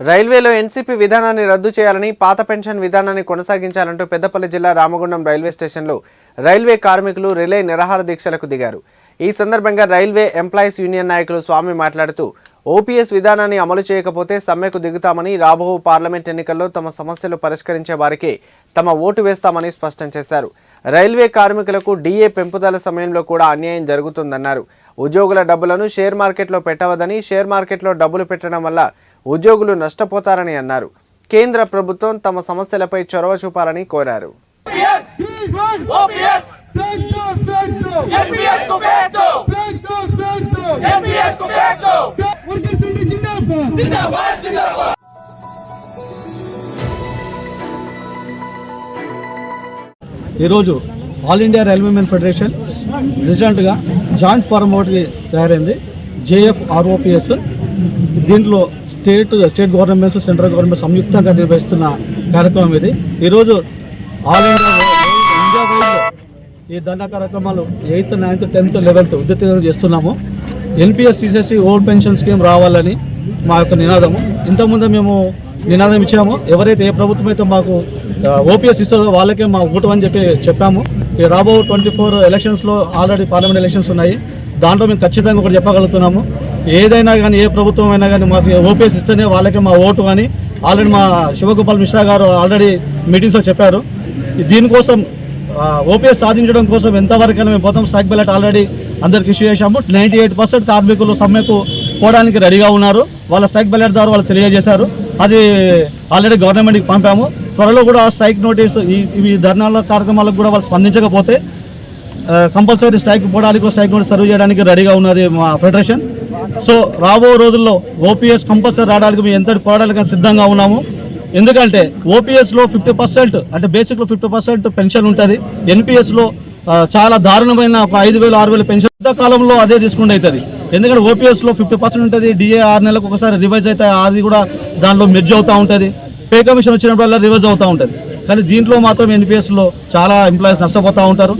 రైల్వేలో ఎన్సీపీ విధానాన్ని రద్దు చేయాలని పాత పెన్షన్ విధానాన్ని కొనసాగించాలంటూ పెద్దపల్లి జిల్లా రామగుండం రైల్వే స్టేషన్లో రైల్వే కార్మికులు రిలే నిరాహార దీక్షలకు దిగారు. ఈ సందర్భంగా రైల్వే ఎంప్లాయీస్ యూనియన్ నాయకులు స్వామి మాట్లాడుతూ ఓపీఎస్ విధానాన్ని అమలు చేయకపోతే సమ్మెకు దిగుతామని రాబో పార్లమెంట్ ఎన్నికల్లో తమ సమస్యలు పరిష్కరించే వారికే తమ ఓటు వేస్తామని స్పష్టం చేశారు. రైల్వే కార్మికులకు డీఏ పెంపుదల సమయంలో కూడా అన్యాయం జరుగుతుందన్నారు. ఉద్యోగుల డబ్బులను షేర్ మార్కెట్లో పెట్టవద్దని షేర్ మార్కెట్లో డబ్బులు పెట్టడం వల్ల ఉద్యోగులు నష్టపోతారని అన్నారు. కేంద్ర ప్రభుత్వం తమ సమస్యలపై చొరవ చూపాలని కోరారు. ఈరోజు all India railway men federation రీసెంట్గా జాయింట్ ఫారం ఒకటి తయారైంది. జేఎఫ్ ఆర్ఓపిఎస్ దీంట్లో state state governments central government సంయుక్తంగా నిర్వహిస్తున్న కార్యక్రమం ఇది. ఈరోజు ఆల్ ఇండియా వైడ్లో ఈ ధర్నా కార్యక్రమాలు ఎయిత్ నైన్త్ టెన్త్ లెవెన్త్ ఉద్యోగం చేస్తున్నాము. ఎన్పిఎస్ తీసేసి ఓల్డ్ పెన్షన్ స్కీమ్ రావాలని మా యొక్క నినాదము. ఇంతకుముందు మేము నినాదం ఇచ్చాము. ఎవరైతే ఏ ప్రభుత్వం అయితే మాకు ఓపీఎస్ ఇస్తుందో వాళ్ళకే మా ఓటు అని చెప్పి చెప్పాము. ఈ రాబో ట్వంటీ ఫోర్ ఎలక్షన్స్లో ఆల్రెడీ పార్లమెంట్ ఎలక్షన్స్ ఉన్నాయి. దాంట్లో మేము ఖచ్చితంగా ఒకటి చెప్పగలుగుతున్నాము. ఏదైనా కానీ ఏ ప్రభుత్వం అయినా కానీ మాకు ఓపీఎస్ ఇస్తేనే వాళ్ళకే మా ఓటు అని ఆల్రెడీ మా శివగోపాల్ మిశ్రా గారు ఆల్రెడీ మీటింగ్స్లో చెప్పారు. దీనికోసం ఓపీఎస్ సాధించడం కోసం ఎంతవరకైనా మేము పోతాం. స్ట్రైక్ బ్యాలెట్ ఆల్రెడీ అందరికి ఇష్యూ చేశాము. నైంటీ ఎయిట్ పర్సెంట్ కార్మికులు సమ్మెకు పోవడానికి రెడీగా ఉన్నారు. వాళ్ళ స్ట్రైక్ బ్యాలెట్ ద్వారా వాళ్ళు తెలియజేశారు. అది ఆల్రెడీ గవర్నమెంట్కి పంపాము. త్వరలో కూడా స్ట్రైక్ నోటీస్ ఈ ధర్నాల కార్యక్రమాలకు కూడా వాళ్ళు స్పందించకపోతే కంపల్సరీ స్ట్రైక్ పోవడానికి కూడా స్ట్రైక్ నోటీస్ సర్వ్ చేయడానికి రెడీగా ఉన్నది మా ఫెడరేషన్. సో రాబో రోజుల్లో ఓపీఎస్ కంపల్సరీ రావడానికి మేము ఎంతటి పోరాటానికి సిద్ధంగా ఉన్నాము. ఎందుకంటే ఓపీఎస్లో ఫిఫ్టీ పర్సెంట్ అంటే బేసిక్లో ఫిఫ్టీ పర్సెంట్ పెన్షన్ ఉంటుంది. ఎన్పిఎస్లో చాలా దారుణమైన ఒక ఐదు వేలు ఆరు వేలు పెన్షన్ కాలంలో అదే తీసుకుంటే అవుతుంది. ఎందుకంటే ఓపీఎస్లో ఫిఫ్టీ పర్సెంట్ ఉంటుంది. డిఏ ఆరు నెలలకు ఒకసారి రివైజ్ అయితే అది కూడా దాంట్లో మెర్జ్ అవుతూ ఉంటుంది. పే కమిషన్ వచ్చినప్పుడల్లా రివైజ్ అవుతూ ఉంటుంది. కానీ దీంట్లో మాత్రం ఎన్పిఎస్లో చాలా ఎంప్లాయీస్ నష్టపోతూ ఉంటారు.